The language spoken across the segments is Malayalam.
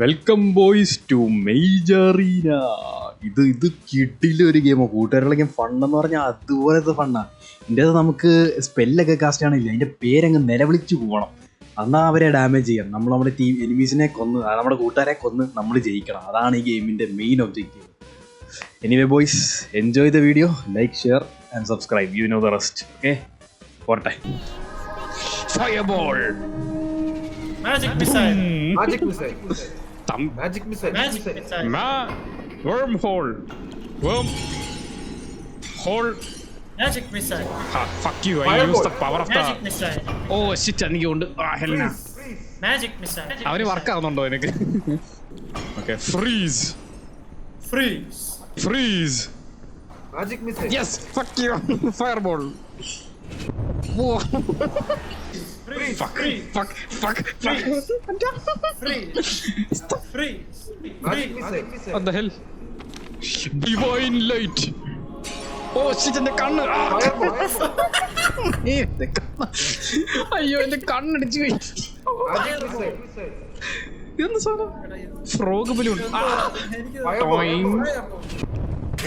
വെൽക്കം ബോയ്സ് ടു മെയ്ജറീന ഇത് ഇത് കിട്ടില്ല ഒരു ഗെയിമോ കൂട്ടുകാരുടെ ഗെയിം ഫണ്ടെന്ന് പറഞ്ഞാൽ അതുപോലത്തെ ഫണ്ണാ ഇതിന്റെ അത് നമുക്ക് സ്പെല്ലൊക്കെ കാസ്റ്റ് ആണില്ല അതിന്റെ പേരങ്ങ് നിലവിളിച്ച് പോകണം. എന്നാൽ അവരെ ഡാമേജ് ചെയ്യാം. നമ്മൾ നമ്മുടെ ടീം എനിമീസിനെ കൊന്ന് ആ നമ്മുടെ കൂട്ടുകാരെ കൊന്ന് നമ്മൾ ജയിക്കണം. അതാണ് ഈ ഗെയിമിന്റെ main objective anyway boys enjoy the video like share and subscribe you know the rest okay പോട്ടെ fireball Magic missile. Magic missile. തം Magic missile. Magic missile. Ma wormhole. Worm hole. Magic missile. Ha, fuck you. I Fireball. use the power of the... Magic missile. Oh shit, എനിക്ക് കൊണ്ട് ആ ഹെൽന Magic missile. അവന് വർക്ക് ആവുന്നുണ്ടോ എനിക്ക് okay, freeze freeze. Freeze Magic missile. Yes fuck you fireball Freeze. Fuck. Freeze. Fuck, fuck, fuck. Freeze. Magic Freeze. missile. What the hell? Divine light. Oh shit എന്റെ കണ്ണ്. അയ്യോ എന്റെ കണ്ണടിച്ചു. ഇതെന്ത് സാധനം frog balloon.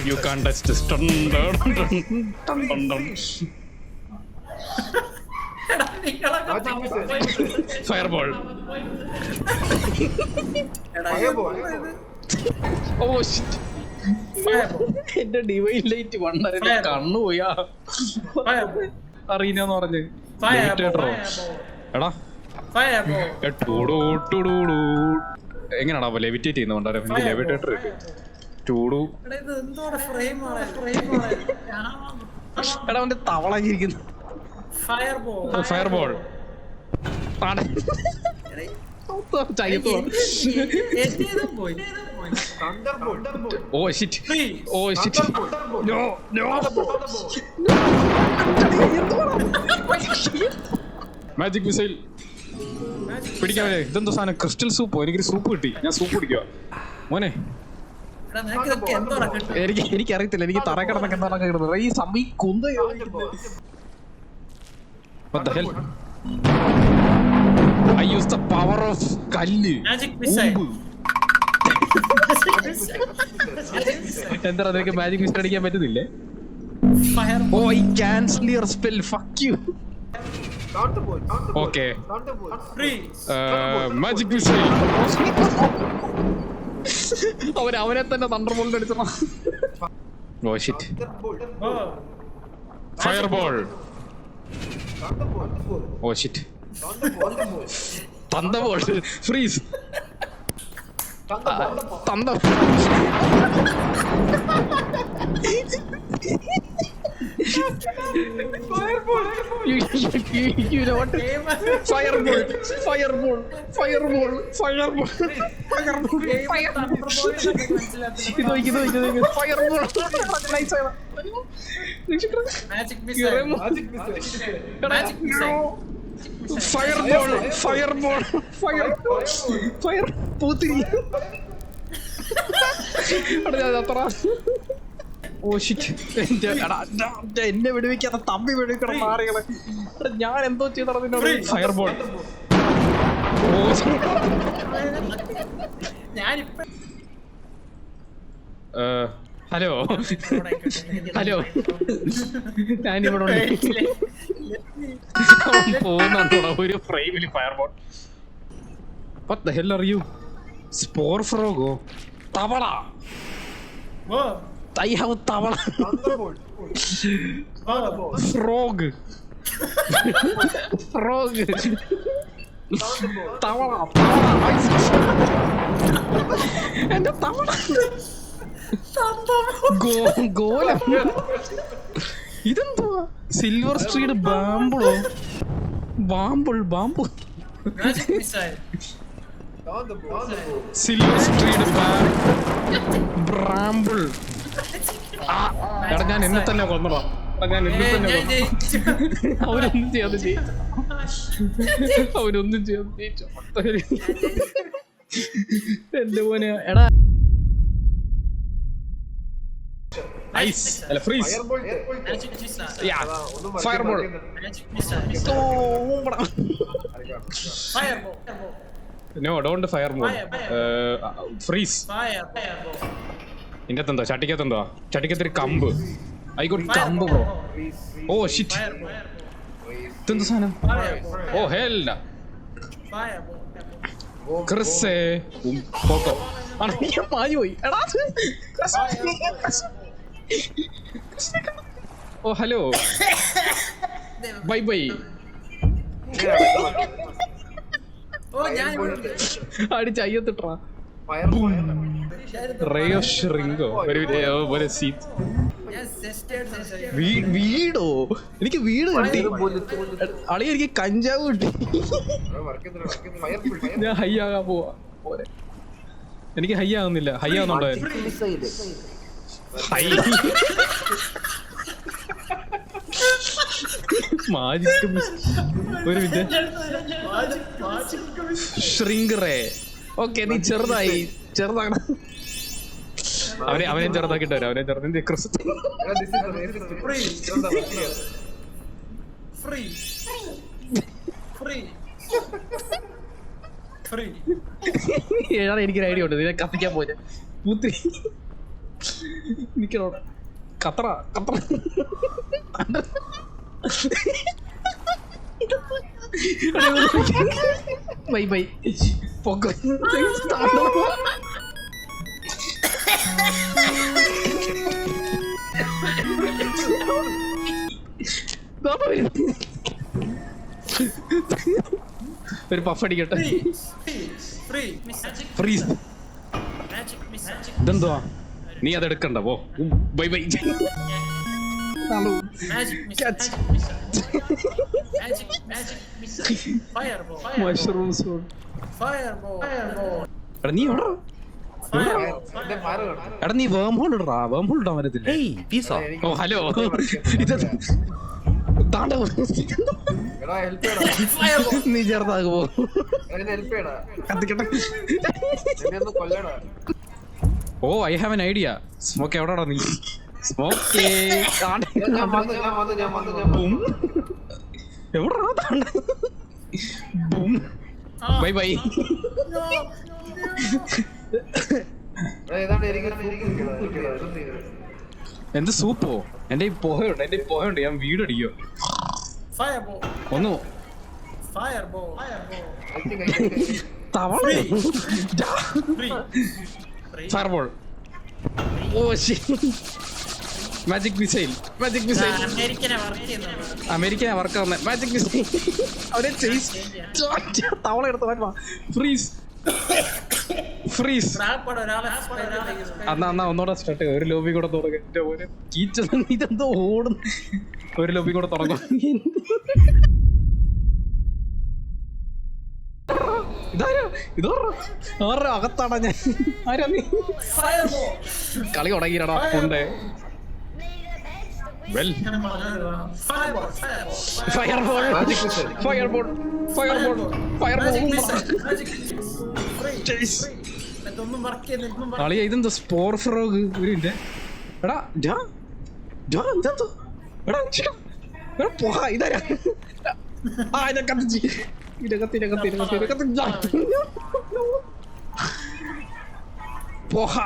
You can touch this fireball Fireball. Oh shit എന്റെ ഡിവൈൻ ലൈറ്റ് വണ്ണറിന്റെ Fireball. കണ്ണു പോയാ Fireball. അറിയില്ലെന്ന് പറഞ്ഞ്. എടാ. എങ്ങനെയാടാ ലെവിറ്റേറ്റ് ചെയ്യുന്ന കൊണ്ടാ എനിക്ക്. ലെവിറ്റേറ്റർ ചൂടു എടാ, ഇത് എന്തോടെ frame ആണ്? എടാ അവന്റെ തവളകിരിക്കുന്നു. ഫയർബോൾ ചയ്യത്തോ എന്റേതും പോയി. Thunderbolt. Oh shit oh shit. No no magic missile പിടിക്കാവേ ഇതെന്തോ സാധനം? ക്രിസ്റ്റൽ സൂപ്പ് എനിക്കൊരു സൂപ്പ് കിട്ടി. ഞാൻ സൂപ്പ് കുടിക്കുക മോനെ? എനിക്ക് എനിക്ക് അറിയത്തില്ല എനിക്ക് തറ കിടന്നൊക്കെ എന്താണ് കിടന്നത് ഈ സമയം കുന്ത What the hell? I use the power of കല്ല് Magic missile. ഉമ്പ്. Magic missile. എന്താ നിനക്ക് മാജിക് മിസ്റ്റർ അടിക്കാൻ പറ്റുന്നില്ലേ Fireball. Oh I cancel your spell fuck you Thunderbolt. Thunderbolt. Okay Thunderbolt. Freeze. Magic missile അവൻ അവനെ തന്നെ തണ്ടർ ബോളിൽ അടിച്ചോ ഓ shit Thunderbolt. Oh. Fireball Oh. Oh shit Thunderbolt. തന്തബോൾ ഫ്രീസ് Thunderbolt. തന്ത You, you, you, you know what? Fireball, fireball, fireball, fireball, Magic missile. Magic missile. Magic missile. Fireball, fireball, fire, fire. പൂത്തിരി. അത്ര ഓ ഷിറ്റ് എന്റെ എന്നെ വിടുവിക്കാത്ത തമ്മി വിടുവിക്കണം മാറികളെ ഞാൻ എന്തോ ചെയ്തോ നിന്നോട്. ഫയർബോൾ. Oh hello. ഹലോ. ഞാനിവിടെ പോകുന്നുണ്ടോ ഒരു ഫ്രെയിമിൽ fireball. What the hell are you? സ്പോർ ഫ്രോഗോ തവള. Whoa. ഐ ഹാവ് തവള Thunderbolt. Whoa. ഫ്രോഗ് ഫ്രോഗ് തവള തവള എന്റെ തവള. Go golem. ഇതെന്തുവാ? Silver street ബാമ്പിളോ bramble bramble. Thunderbolt. Silver street bramble ആ എടാ ഞാൻ എന്നെ തന്നെ കൊന്നടാ ഞാൻ എന്നെ തന്നെ. അവരൊന്നും ചെയ്യാതെ ജയിച്ചു. അവരൊന്നും ചെയ്യാതെ ജയിച്ചു. എന്റെ മോനെ എടാ. ഐസ് അല്ല freeze. Yeah fireball. No don't fire mode Fire, fire. Freeze. ഇതിന്റെ അകത്തെന്തോ ചട്ടിക്കകത്തെന്തോ? ചട്ടിക്കത്തൊരു കമ്പ്. ആയിക്കോട്ടെ കമ്പ് ബ്രോ ഓ ഷിറ്റ്. ഇതെന്ത് സാധനം. ഓ ഹെല്ല ക്രിസേ പോക്കോ. മാഞ്ഞു പോയി. എടാ oh hello. Bye bye. Oh, റേയോ ഷ്രിങ്കോ ഒരു പോലെ സീറ്റ്. വീടോ? എനിക്ക് വീട് കിട്ടി. അളി എനിക്ക് കഞ്ചാവ് കിട്ടി. ഞാൻ ഹൈ ആകാൻ പോവാ. പോരെ. എനിക്ക് ഹൈ ആകുന്നില്ല ഹൈ ആകുന്നുണ്ടോ ഹൈ. മാജിക് ഒരു മിനിറ്റ് ഷ്രിങ്ക് റേ. ഓക്കെ നീ ചെറുതായി. ചെറുതാണ് അവനെ അവനെ ചെറുതാക്കിട്ട് വരാം അവനെ ചെയ്യാ? Free. Free. Free. ഏതാണ് എനിക്കൊരു ഐഡിയ ഉണ്ട് നിന്നെ കത്തിക്കാൻ പോയത് പൂത്തി നിക്കണോ കത്ര കത്ര ബൈ ബൈ പൊക്ക ഇപ്പൊ ഒരു പഫ് അടിക്കട്ടെ. ഇതെന്തുവാ? നീ അത് പോ. Bye bye hello. നീ കൊല്ലടാ. ഓ I have an idea smoke എവിടെടാ നീ? സ്മോക്ക്. എവിടെടാ താണ്ട? ബൂം. ബൈ ഏതാണ്ട് എനിക്കൊരു soup എന്ത് സൂപ്പോ? എന്റെ ഈ പോഹയുണ്ട് എന്റെ പോയുണ്ട് ഞാൻ വീട് അടിക്കോ. ഒന്ന്. തവള. Fireball oh magic missile magic missile അമേരിക്കനെ work ചെയ്യുന്നുണ്ട്. അമേരിക്ക വർക്ക് വന്ന മാജിക് മിസൈൽ അവരെ ചെയ്സ് തവള എടുത്ത് ഫ്രീസ് ഫ്രീസ്. അന്നാ അന്നാ ഒന്നൂടെ സ്റ്റാർട്ട് ഒരു ലോബി കൂടെ തുടങ്ങി. ഒരു കീച്ച ഇതെന്തോ ഓടുന്നു. ഒരു ലോബി കൂടെ തുടങ്ങും. ഇതോറ അകത്താടാ ഞാൻ? ആരാ നീ. കളി തുടങ്ങിയിടാ ഉണ്ട് well fireball fireball fireball bro. ഇതെന്താ സ്പോർ ഫ്രോഗ് എടാ എടാ പോഹ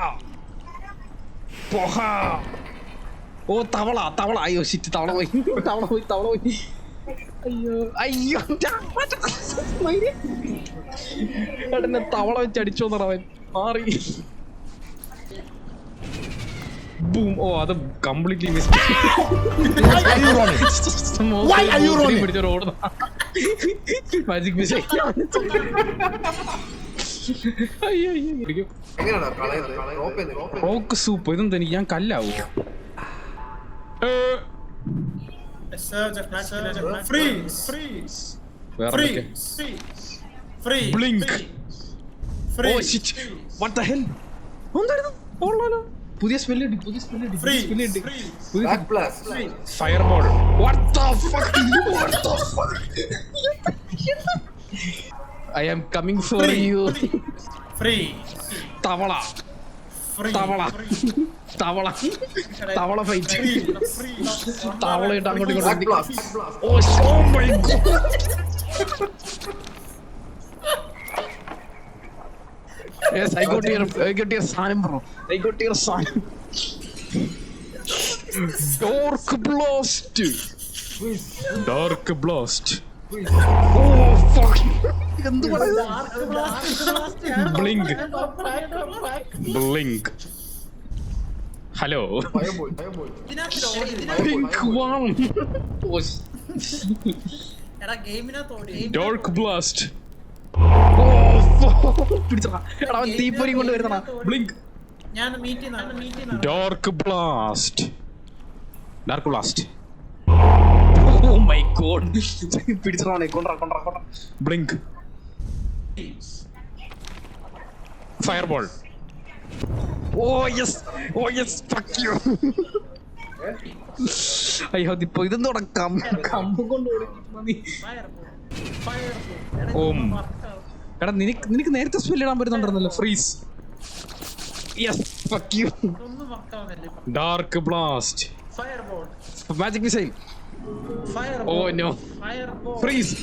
പോഹാ ഓ തവള തവള. അയ്യോ ഷിറ്റ് തവള പോയി. തവള പോയി തവള പോയി. അയ്യോ അയ്യോ തവള വെച്ച് അടിച്ചോന്നറ അവൻ. മാറി. ബൂം. ഓ അത് കംപ്ലീറ്റ്ലി മിസ് പിടിച്ചൊരു ഓടുന്ന മാജിക് മിസ്. റോക്ക് സൂപ്പ് ഇതെന്താ എനിക്ക്? ഞാൻ കല്ലാവൂ? Free free free free Freeze. Freeze. Shit what the hell എന്തായിരുന്നു? ഓളാലോ പുതിയ സ്പെല്ല് കിട്ടി പുതിയ സ്പെല്ല് കിട്ടി പുതിയ. Spell Freeze. പുതിയ Back blast. Fireball what the fuck what the fuck I am coming for Free. You free തവള. തവള. തവള. തവള ഫൈറ്റ്. തവള ഇട്ട് അങ്ങോട്ട് ഇങ്ങോട്ട് oh oh my god Yes, I got your, I got your സാധനം bro. I got your സാധനം. Dark blast. Dark blast. Oh fuck. എന്ത് Blink. Blink. ഹലോ ഓടി പിടിച്ചടാ. അവൻ തീപ്പൊരി കൊണ്ട് വരുന്നടാ. Blink Dark blast. Dark blast. Oh my god. പിടിച്ചടാ കൊണ്ടറ കൊണ്ടറ കൊണ്ടറ. Blink. Fireball. Oh yes Oh yes. Fuck you. അയ്യോ ഇതിപ്പോ ഇതെന്തോടാ കം കമ്പ് കൊണ്ട് ഓടിക്കുന്ന നീ ഓം. എടാ നിനക്ക് നിനക്ക് നേരത്തെ സ്പെല്ല് ഇടാൻ പറ്റുന്നുണ്ടല്ലോ freeze yes fuck you dark blast magic missile oh no freeze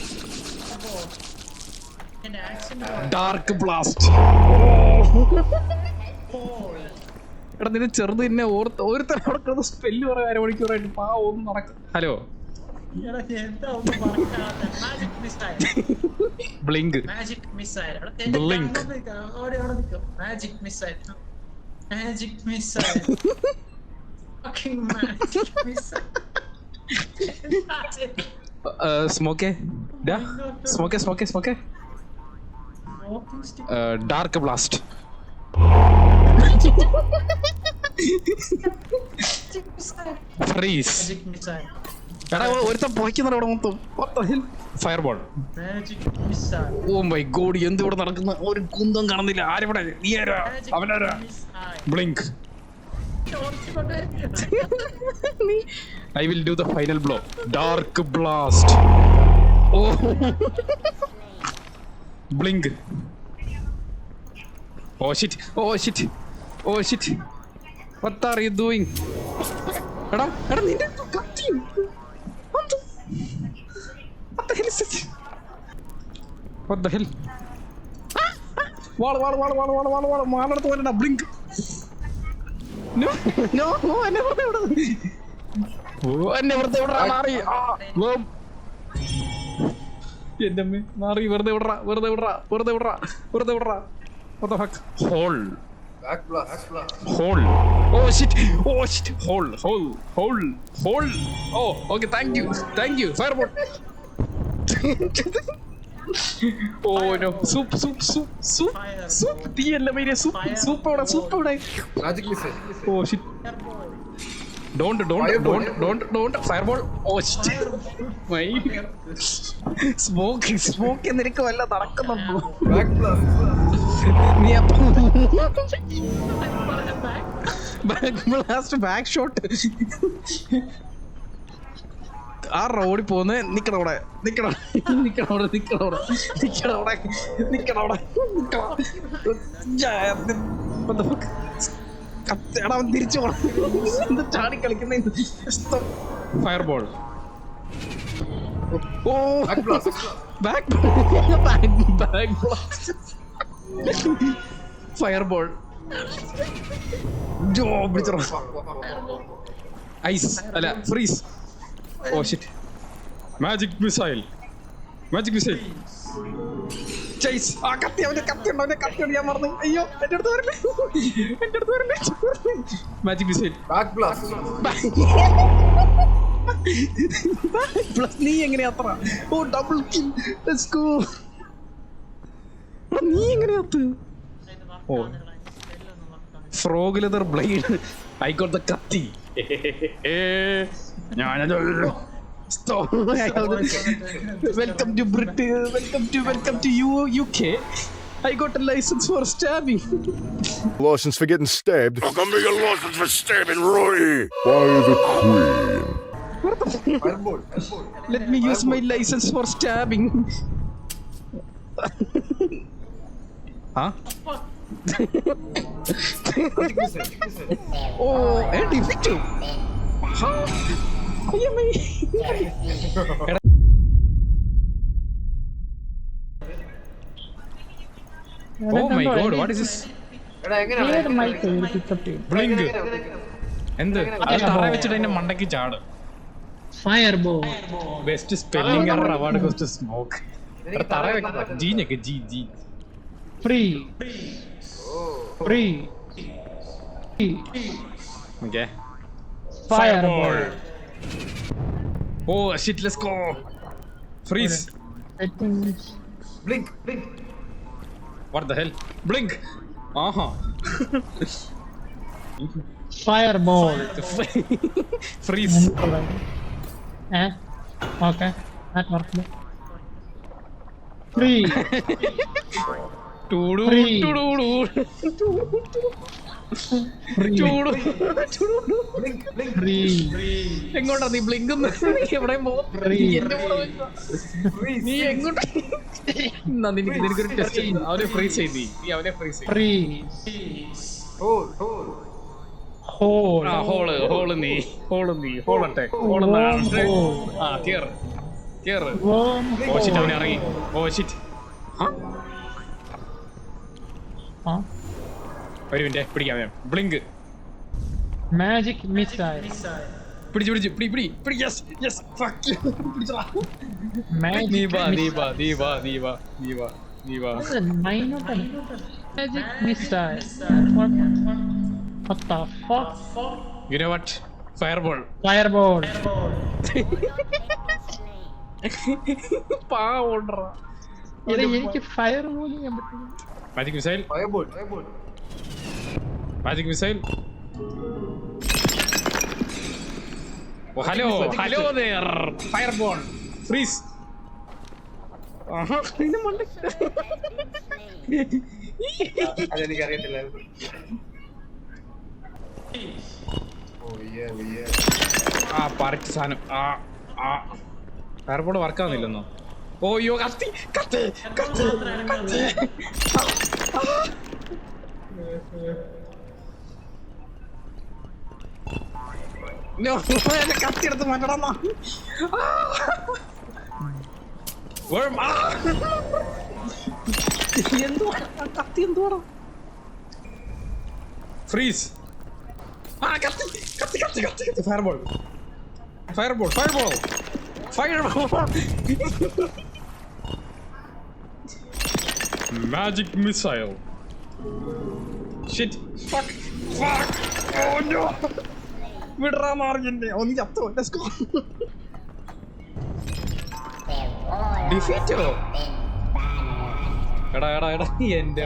dark blast എടാ നിന്നെ ചെറുത് നിന്നെ ഓർത്ത് ഒരുത്തരം അവിടെ കിടന്ന് സ്പെല്ല് പറയാൻ അരമണിക്കൂറായിട്ട് പാ ഒന്നും നടക്കും. ഹലോ എന്താ ഒന്നും വർക്കാവാത്ത magic missile blink magic missile Blink. ഓടി അവിടെ നിൽക്കും magic missile magic missile fucking magic missile. സ്മോക്കെ സ്മോക്കെ സ്മോക്കെ സ്മോക്കെ Walking stick. Dark blast Magic missile. Freeze Magic missile. എടാ ഒരുത്തൻ പോയിക്കുന്നുണ്ട് അവിടെ മൊത്തം. Fireball Magic missile. Oh my god എന്ത് ഇവിടെ നടക്കുന്ന? ഒരു കുന്തം കാണുന്നില്ല. ആരിവിടെ നീ ആരാ? Magic അവനാരാ blink I will do the final blow dark blast oh blink oh shit oh shit oh shit what are you doing എടാ എടാ നിന്റെ കത്തി What the- what the hell is this? What the hell? വാൾ വാൾ വാൾ വാൾ വാൾ വാൾ വാൾ മാളെടുത്ത് പോലടാ ബ്ലിങ്ക് നോ നോ നോ എന്നെ വെറുതെ വിട ഓ എന്നെ വെറുതെ വിടറാ മാറി ആ, വേം. എന്റെ അമ്മേ മാറി വെറുതെ വിടറാ വെറുതെ വിടറാ വെറുതെ വിടറാ വെറുതെ വിടറാ What the fuck? Hole. Back blast blast Hole. Oh shit. Oh shit. Hole. Hole. Hole. Hole. Oh, okay. Thank you. Thank you. Fireball. Oh no. Soup, soup, soup, soup. Fire. Soup. തീയല്ല മീരെ soup. Fire. Soup എവിടെ? Soup എവിടെ? Magic Oh shit. Fireball. Don't, don't, Fireball. don't, don't, don't. Fireball. Oh shit. My. Smoke, smoke നിനക്ക് വല്ല നടക്കുന്നുണ്ടോ? ബാക്ക് ബ്ലാസ്റ്റ് നീ അപ്പൊ. ബാക്ക് ബ്ലാസ്റ്റ് ബാക്ക് ഷോട്ട് ആ റോഡിൽ പോന്ന് നിക്കണവിടെ നിക്കണ നിക്കണവിടെ നിക്കണവിടെ നിക്കണവിടെ നിക്കണവിടെ എടാ അവൻ തിരിച്ചു പോണം. എന്ത് ചാടി കളിക്കുന്ന fireball oh back back fireball ജോ പിടിച്ചോ. ഐസ് അല്ല freeze oh shit magic missile magic missile chase ആ കത്തി അവന്റെ കത്തി ഉണ്ട് അവന്റെ കത്തി ഉണ്ട് ഞാൻ മറന്നു. അയ്യോ എന്റെ അടുത്ത് വരല്ലേ എന്റെ അടുത്ത് വരല്ലേ magic missile back blast plus നീ എങ്ങനെ അത്ര? Oh double kill let's go നീ എങ്ങനെ അത്ര ഓ. Frog leather blade I got the കത്തി. Eh. Stop. welcome to Britain. Welcome to welcome to you UK. I got a license for stabbing. License for getting stabbed. I'll come get a license for stabbing Roy by the Queen. Let me use my license for stabbing. huh? Oh defeat അയ്യമ്മേ. Oh my god what is this എടാ എങ്ങനെയാണ് ഏത് മൈക്ക് ബ്ലിങ്ക് എന്ത്? അത് തറ വെച്ചിട്ട് അതിന്റെ മണ്ടയ്ക്ക് ചാട്. Fireball best spelling error award goes smoke തറ വെക്കാം. ജീനൊക്കെ G G Free. Free. Free. Okay. Fireball. Oh shit, let's go. Freeze. Blink, blink. What the hell? Blink. Uh huh. Fireball. Freeze. Eh? Okay. That worked. Free. എങ്ങോട്ടാ നീ ബ്ലിങ്ക് എവിടെ. നീ എങ്ങോട്ടാ? നിനക്ക് നിനക്കൊരു ടെസ്റ്റ് അവനെ ഫ്രീസ് ചെയ്ത് നീ. അവനെ ഫ്രീസ് ഹോൾ ഹോൾ നീ. ഹോൾ നീ. ഹോളട്ടെ ഹോൾ ആ കേറ്. കേറ്. ഓ ഷിറ്റ് അവനെ ഇറങ്ങി. ഓ ഷിറ്റ് ഒരു മിനിറ്റ് പിടിക്കാം ഞാൻ ബ്ലിങ്ക് മാജിക് മിസൈൽ പിടിച്ചു പിടിച്ചു പിടി പിടി പിടി യെസ് യെസ് ഫക്ക് പിടിച്ചടാ. നീ മാജിക് വാ നീ വാ നീ വാ നീ വാ നീ വാ നീ വാ. Magic missile what the fuck you know what fireball fireball പാവോണ്ടറാ എനിക്ക് ഫയർ പോലും ചെയ്യാൻ പറ്റില്ല. Magic missile fireball fireball magic missile oh hello hello there fireball freeze അതെനിക്കറിയത്തില്ലായിരുന്നു oh yeah yeah ആ പറിച്ച സാധനം. ആ ആ. ഫയർബോൾ വർക്ക് ആവുന്നില്ലെന്നോ ഓ യോ കത്തി കത്തി കത്തി കത്തി. No, എന്റെ കത്തി എടുത്ത് മാറ്റണം Worm, ആ! എന്തുവാ? കത്തി എന്തുവാടാ? ഫ്രീസ്. ആ കത്തി കത്തി കത്തി കത്തി കത്തി. Fireball. Fireball fireball. Fireball. Magic missile shit fuck fuck oh no വിടറാ മാർഗിന്റെ. ഒന്ന് ചത്തോ. ലെറ്റ്സ് ഗോ ഡിഫീറ്റോ എടാ എടാ എടാ. എന്റെ